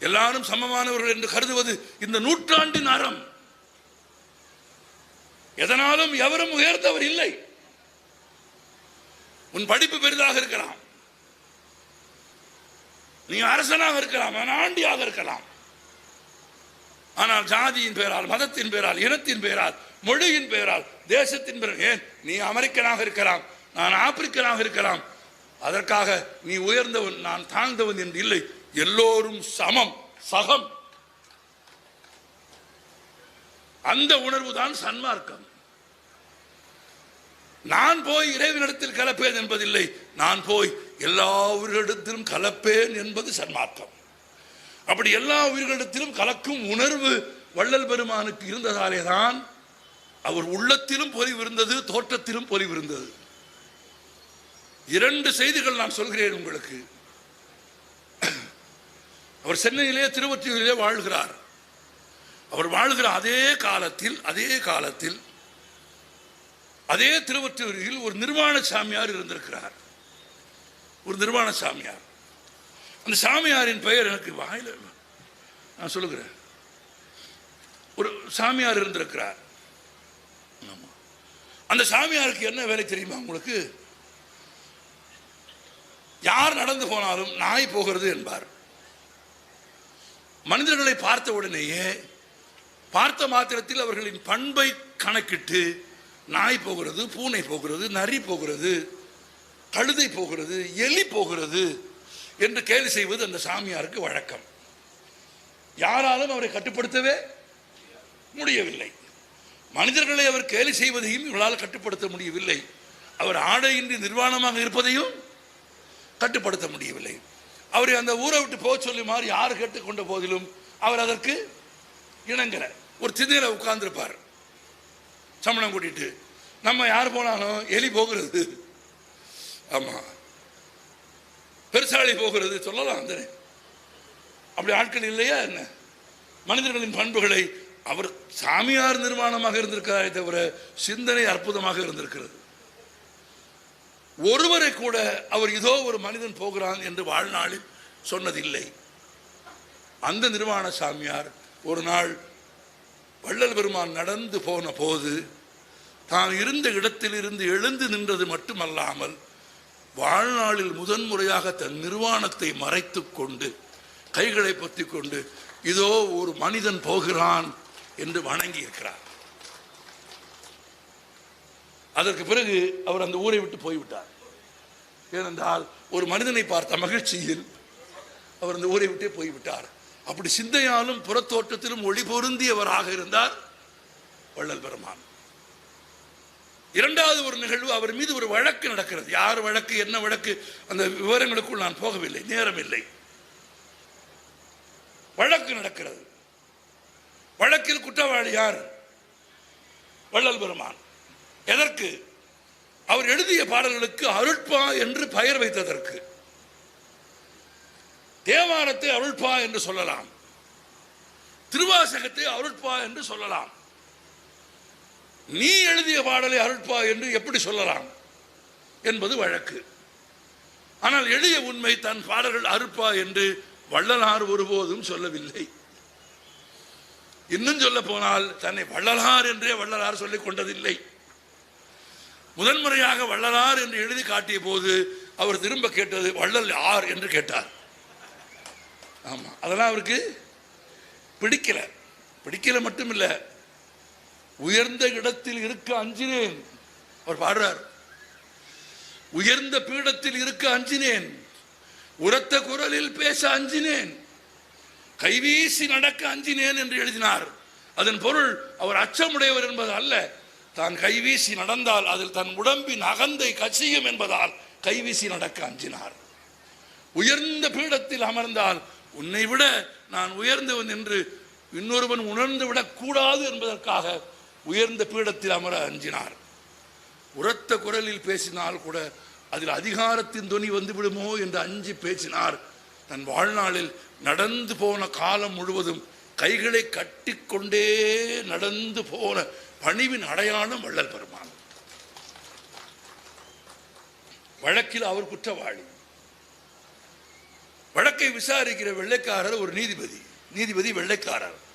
எல்லாரும் சமமானவர்கள் என்று கருதுவது இந்த நூற்றாண்டின் அறம். எதனாலும் எவரும் உயர்ந்தவர் இல்லை. உன் படிப்பு பெரிதாக இருக்கலாம். நீ அரசனாக இருக்கலாம் ஆண்டியாக இருக்கலாம். ஆனால் ஜாதியின் பெயரால் மதத்தின் பெயரால் இனத்தின் பெயரால் மொழியின் பெயரால் தேசத்தின் பெயரால் ஏன்? நீ அமெரிக்கனாக இருக்கலாம் நான் ஆப்பிரிக்கனாக இருக்கலாம். அதற்காக நீ உயர்ந்தவன் நான் தாழ்ந்தவன் என்று இல்லை. எல்லோரும் சமம் சகம். அந்த உணர்வு தான் சன்மார்க்கம். நான் போய் இறைவனிடத்தில் கலப்பேன் என்பதில்லை. நான் போய் எல்லா உயிர்களிடத்திலும் கலப்பேன் என்பது சன்மார்க்கம். அப்படி எல்லா உயிர்களிடத்திலும் கலக்கும் உணர்வு வள்ளல் பெருமானுக்கு இருந்ததாலே தான் அவர் உள்ளத்திலும் பொலிவு இருந்தது தோற்றத்திலும் பொலிவு இருந்தது இரண்டு செய்திகள் நான் சொல்கிறேன் உங்களுக்கு. அவர் சென்னையிலே திருவொற்றியூரிலே வாழ்கிறார். அவர் வாழ்கிற அதே காலத்தில் அதே காலத்தில் அதே திருவொற்றியூரில் ஒரு நிர்வாண சாமியார் இருந்திருக்கிறார். ஒரு நிர்வாண சாமியார். அந்த சாமியாரின் பெயர் எனக்கு வாயில் நான் சொல்லுகிறேன். ஒரு சாமியார் இருந்திருக்கிறார். ஆமாம் அந்த சாமியாருக்கு என்ன வேலை தெரியுமா உங்களுக்கு? யார் நடந்து போனாலும் நாய் போகிறது என்பார். மனிதர்களை பார்த்த உடனேயே பார்த்த மாத்திரத்தில் அவர்களின் பண்பை கணக்கிட்டு நாய் போகிறது பூனை போகிறது நரி போகிறது கழுதை போகிறது எலி போகிறது என்று கேலி செய்வது அந்த சாமியாருக்கு வழக்கம். யாராலும் அவரை கட்டுப்படுத்தவே முடியவில்லை. மனிதர்களை அவர் கேலி செய்வதையும் இவளால் கட்டுப்படுத்த முடியவில்லை. அவர் ஆடையின்றி நிர்வாணமாக இருப்பதையும் கட்டுப்படுத்த முடியவில்லை. அவரை அந்த ஊரை விட்டு போக சொல்லுமாறு யார் கேட்டுக்கொண்ட போதிலும் அவர் அதற்கு இணங்கல. ஒரு திண்ணையில் உட்கார்ந்திருப்பார். சம்பளம் கூட்டிட்டு நம்ம யார் போனாலும் எலி போகிறது. ஆமா. பெருசாளி போகிறது சொல்லலாம் அந்த அப்படி ஆட்கள் இல்லையா என்ன? மனிதர்களின் பண்புகளை அவர் சாமியார் நிர்மாணமாக இருந்திருக்கிறாரே தவிர சிந்தனை அற்புதமாக இருந்திருக்கிறது. ஒருவரை கூட அவர் இதோ ஒரு மனிதன் போகிறான் என்று வாழ்நாளில் சொன்னதில்லை. அந்த நிர்வாண சாமியார் ஒரு நாள் வள்ளல் பெருமான் நடந்து போன போது தான் இருந்த இடத்திலிருந்து எழுந்து நின்றது மட்டுமல்லாமல் வாழ்நாளில் முதன்முறையாக தன் நிர்வாணத்தை மறைத்து கொண்டு கைகளை பொத்திக்கொண்டு கொண்டு இதோ ஒரு மனிதன் போகிறான் என்று வணங்கி இருக்கிறார் அதற்கு பிறகு அவர் அந்த ஊரை விட்டு போய்விட்டார். ஏனென்றால் ஒரு மனிதனை பார்த்த மகிழ்ச்சியில் அவர் அந்த ஊரை விட்டே போய்விட்டார். அப்படி சிந்தையாலும் புறத்தோட்டத்திலும் ஒளி பொருந்தியவராக இருந்தார் வள்ளல் பெருமான். இரண்டாவது ஒரு நிகழ்வு அவர் மீது ஒரு வழக்கு நடக்கிறது. யார் வழக்கு என்ன வழக்கு அந்த விவரங்களுக்குள் நான் போகவில்லை நேரம் இல்லை வழக்கு நடக்கிறது. வழக்கில் குற்றவாளி யார்? வள்ளல் பெருமான். எதற்கு? அவர் எழுதிய பாடல்களுக்கு அருட்பா என்று பெயர் வைத்ததற்கு. தேவாரத்தை அருள்பா என்று சொல்லலாம். திருவாசகத்தை அருட்பா என்று சொல்லலாம். நீ எழுதிய பாடலை அருட்பா என்று எப்படி சொல்லலாம்? என்பது வழக்கு. ஆனால் எளிய உண்மை தன் பாடல்கள் அருட்பா என்று வள்ளலார் ஒருபோதும் சொல்லவில்லை. இன்னும் சொல்ல போனால் தன்னை வள்ளலார் என்றே வள்ளலார் சொல்லிக் கொண்டதில்லை. முதன்முறையாக வள்ளலார் என்று எழுதி காட்டிய போது அவர் திரும்ப கேட்டது வள்ளல் யார்? என்று கேட்டார். ஆமா அதெல்லாம் அவருக்கு பிடிக்கல. பிடிக்கல மட்டும் இல்லை உயர்ந்த இடத்தில் இருக்க அஞ்சினேன். அவர் பாடுறார். உயர்ந்த பீடத்தில் இருக்க அஞ்சினேன். உரத்த குரலில் பேச அஞ்சினேன். கைவீசி நடக்க அஞ்சினேன் என்று எழுதினார். அதன் பொருள் அவர் அச்சமுடையவர் என்பது அல்ல. தான் கைவீசி நடந்தால் அதில் தன் உடம்பின் அகந்தை கசியும் என்பதால் கைவீசி நடக்க அஞ்சினார். உயர்ந்த பீடத்தில் அமர்ந்தால் உன்னை விட நான் உயர்ந்தவன் என்று இன்னொருவன் உணர்ந்து விடக்கூடாது என்பதற்காக உயர்ந்த பீடத்தில் அமர அஞ்சினார். உரத்த குரலில் பேசினால் கூட அதில் அதிகாரத்தின் துணி வந்து விடுமோ என்று அஞ்சி பேசினார். தன் வாழ்நாளில் நடந்து போன காலம் முழுவதும் கைகளை கட்டிக்கொண்டே நடந்து போன பணிவின் அடையாளம் வள்ளல் பெருமான். வழக்கில் அவர் குற்றவாளி. வழக்கை விசாரிக்கிற வெள்ளைக்காரர் ஒரு நீதிபதி. நீதிபதி வெள்ளைக்காரர்.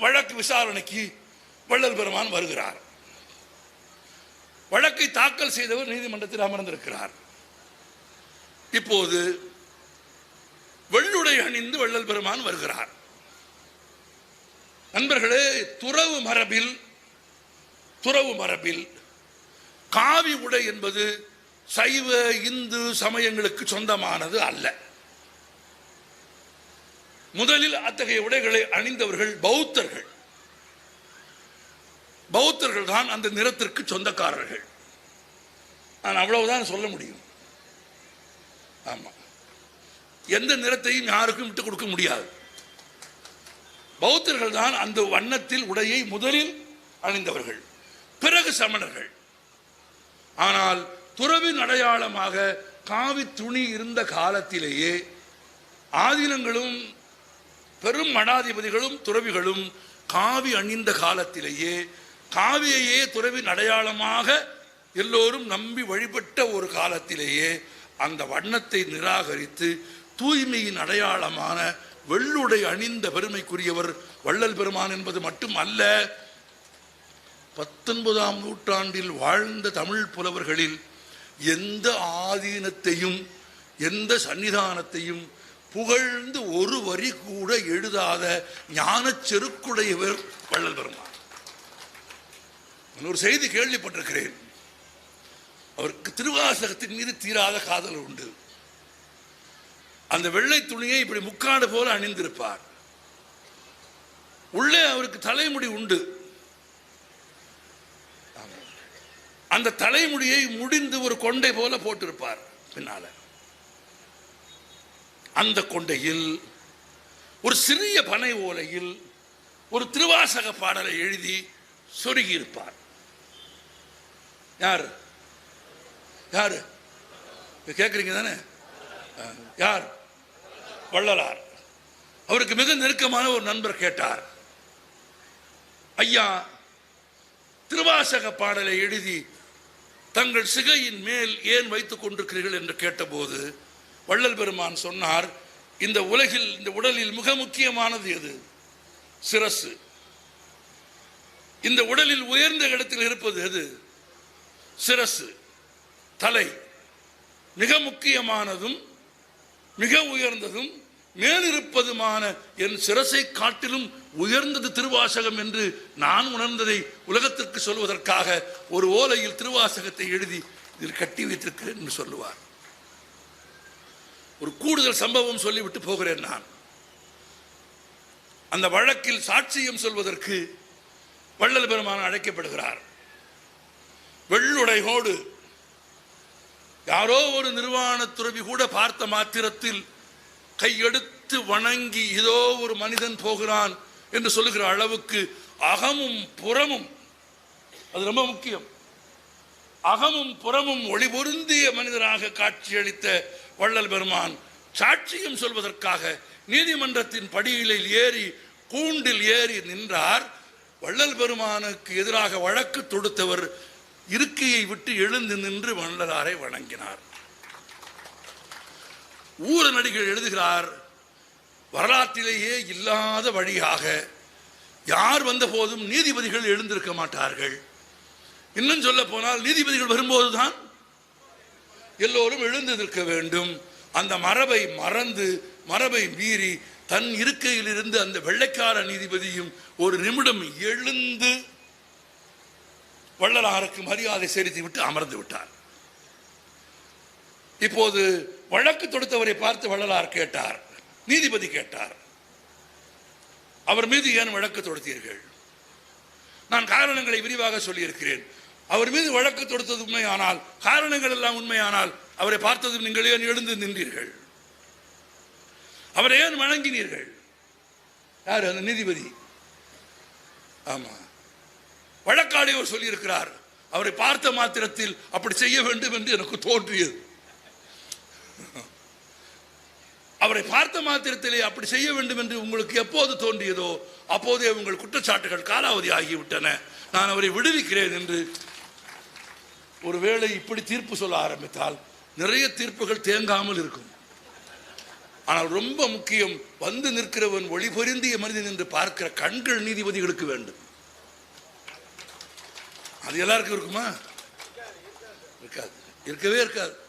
வழக்கு விசாரணைக்கு வள்ளல் பெருமான் வருகிறார். வழக்கை தாக்கல் செய்தவர் நீதிமன்றத்தில் அமர்ந்திருக்கிறார். இப்போது வெள்ளுடை அணிந்து வள்ளல் பெருமான் வருகிறார். நண்பர்களே துறவு மரபில் துறவு மரபில் காவி உடை என்பது சைவ இந்து சமயங்களுக்கு சொந்தமானது அல்ல. முதலில் அத்தகைய உடைகளை அணிந்தவர்கள் பௌத்தர்கள். பௌத்தர்கள் தான் அந்த நிறத்திற்கு சொந்தக்காரர்கள். நான் அவ்வளவுதான் சொல்ல முடியும். ஆமா. எந்த நிறத்தையும் யாருக்கும் விட்டு கொடுக்க முடியாது. பௌத்தர்கள் தான் அந்த வண்ணத்தில் உடையை முதலில் அணிந்தவர்கள். பிறகு சமணர்கள். ஆனால் துறவின் அடையாளமாக காவி துணி இருந்த காலத்திலேயே ஆதீனங்களும் பெரும் மடாதிபதிகளும் துறவிகளும் காவி அணிந்த காலத்திலேயே காவியையே துறவின் அடையாளமாக எல்லோரும் நம்பி வழிபட்ட ஒரு காலத்திலேயே அந்த வண்ணத்தை நிராகரித்து தூய்மையின் அடையாளமான வெள்ளுடை அணிந்த பெருமைக்குரியவர் வள்ளல் பெருமான் என்பது மட்டும் அல்ல பத்தொன்பதாம் நூற்றாண்டில் வாழ்ந்த தமிழ் புலவர்களில் எந்த ஆதீனத்தையும் எந்த சன்னிதானத்தையும் புகழ்ந்து ஒரு வரி கூட எழுதாத ஞானச் செருக்குடையவர் வள்ளல் பெருமான். ஒரு செய்தி கேள்விப்பட்டிருக்கிறேன். அவருக்கு திருவாசகத்தின் மீது தீராத காதல் உண்டு. அந்த வெள்ளை துணியை இப்படி முக்காடு போல அணிந்திருப்பார். உள்ளே அவருக்கு தலைமுடி உண்டு. அந்த தலைமுடியை முடிந்து ஒரு கொண்டை போல போட்டிருப்பார் பின்னால. அந்த கொண்டையில் ஒரு சிறிய பனை ஓலையில் ஒரு திருவாசக பாடலை எழுதி சொருகி இருப்பார் யார்? கேட்குறீங்க தானே யார்? வள்ளலார். அவருக்கு மிக நெருக்கமான ஒரு நண்பர் கேட்டார். ஐயா திருவாசக பாடலை எழுதி தங்கள் சிகையின் மேல் ஏன் வைத்துக் கொண்டிருக்கிறீர்கள்? என்று கேட்டபோது வள்ளல் பெருமான் சொன்னார் இந்த உலகில் இந்த உடலில் மிக முக்கியமானது எது? சிரசு. இந்த உடலில் உயர்ந்த இடத்தில் இருப்பது எது? சிரசு. தலை. மிக முக்கியமானதும் மிக உயர்ந்ததும் மேலிருப்பதுமான என் சிரசை காட்டிலும் உயர்ந்தது திருவாசகம் என்று நான் உணர்ந்ததை உலகத்திற்கு சொல்வதற்காக ஒரு ஓலையில் திருவாசகத்தை எழுதி இதில் கட்டி வைத்திருக்கிறேன் என்று சொல்லுவார். ஒரு கூடுதல் சம்பவம் சொல்லிவிட்டு போகிறேன் நான். அந்த வழக்கில் சாட்சியம் சொல்வதற்கு வள்ளல் பெருமான் அழைக்கப்படுகிறார். வெள்ளுடையோடு யாரோ ஒரு நிர்வாண துறவி கூட பார்த்த மாத்திரத்தில் கையெடுத்து வணங்கி இதோ ஒரு மனிதன் போகிறான் என்று சொல்லுகிற அளவுக்கு அகமும் புறமும் அது ரொம்ப முக்கியம். அகமும் புறமும் ஒளி பொருந்திய மனிதராக காட்சியளித்த வள்ளல் பெருமான் சாட்சியம் சொல்வதற்காக நீதிமன்றத்தின் படியிலில் ஏறி கூண்டில் ஏறி நின்றார். வள்ளல் பெருமானுக்கு எதிராக வழக்கு தொடுத்தவர் இருக்கையை விட்டு எழுந்து நின்று வள்ளலாரை வணங்கினார். ஊர நடிகர் எழுதுகிறார் வரலாற்றிலேயே இல்லாத வழியாக யார் வந்த போதும் நீதிபதிகள் எழுந்திருக்க மாட்டார்கள். இன்னும் சொல்ல போனால் நீதிபதிகள் வரும்போதுதான் எல்லோரும் எழுந்து நிற்க வேண்டும். அந்த மரபை மறந்து மரபை மீறி தன் இருக்கையில் இருந்து அந்த வெள்ளைக்கார நீதிபதியும் ஒரு நிமிடம் எழுந்து வள்ளலாருக்கு மரியாதை செலுத்தி விட்டு அமர்ந்து விட்டார். இப்போது வழக்கு தொடுத்தவரை பார்த்து வள்ளலார் கேட்டார். நீதிபதி கேட்டார். அவர் மீது ஏன் வழக்கு தொடுத்தீர்கள்? நான் காரணங்களை விரிவாக சொல்லியிருக்கிறேன். அவர் மீது வழக்கு தொடுத்தது உண்மையானால் காரணங்கள் எல்லாம் உண்மையானால் அவரை பார்த்ததும் நீங்கள் ஏன் எழுந்து நின்றீர்கள்? அவரை ஏன் வணங்கினீர்கள்? யார்? அந்த நீதிபதி. ஆமாம் வழக்காடியவர் சொல்லியிருக்கிறார். அவரை பார்த்த மாத்திரத்தில் அப்படி செய்ய வேண்டும் என்று எனக்கு தோன்றியது. அவரை பார்த்த மாத்திரத்திலே அப்படி செய்ய வேண்டும் என்று உங்களுக்கு எப்போது தோன்றியதோ அப்போதே உங்கள் குற்றச்சாட்டுகள் காலாவதி ஆகிவிட்டன. நான் அவரை விடுவிக்கிறேன் என்று ஒருவேளை இப்படி தீர்ப்பு சொல்ல ஆரம்பித்தால் நிறைய தீர்ப்புகள் தேங்காமல் இருக்கும். ஆனால் ரொம்ப முக்கியம் வந்து நிற்கிறவன் ஒளி பொருந்திய மனிதன் என்று பார்க்கிற கண்கள் நீதிபதிகளுக்கு வேண்டும். அது எல்லாருக்கும் இருக்குமா? இருக்காது. இருக்கவே இருக்காது.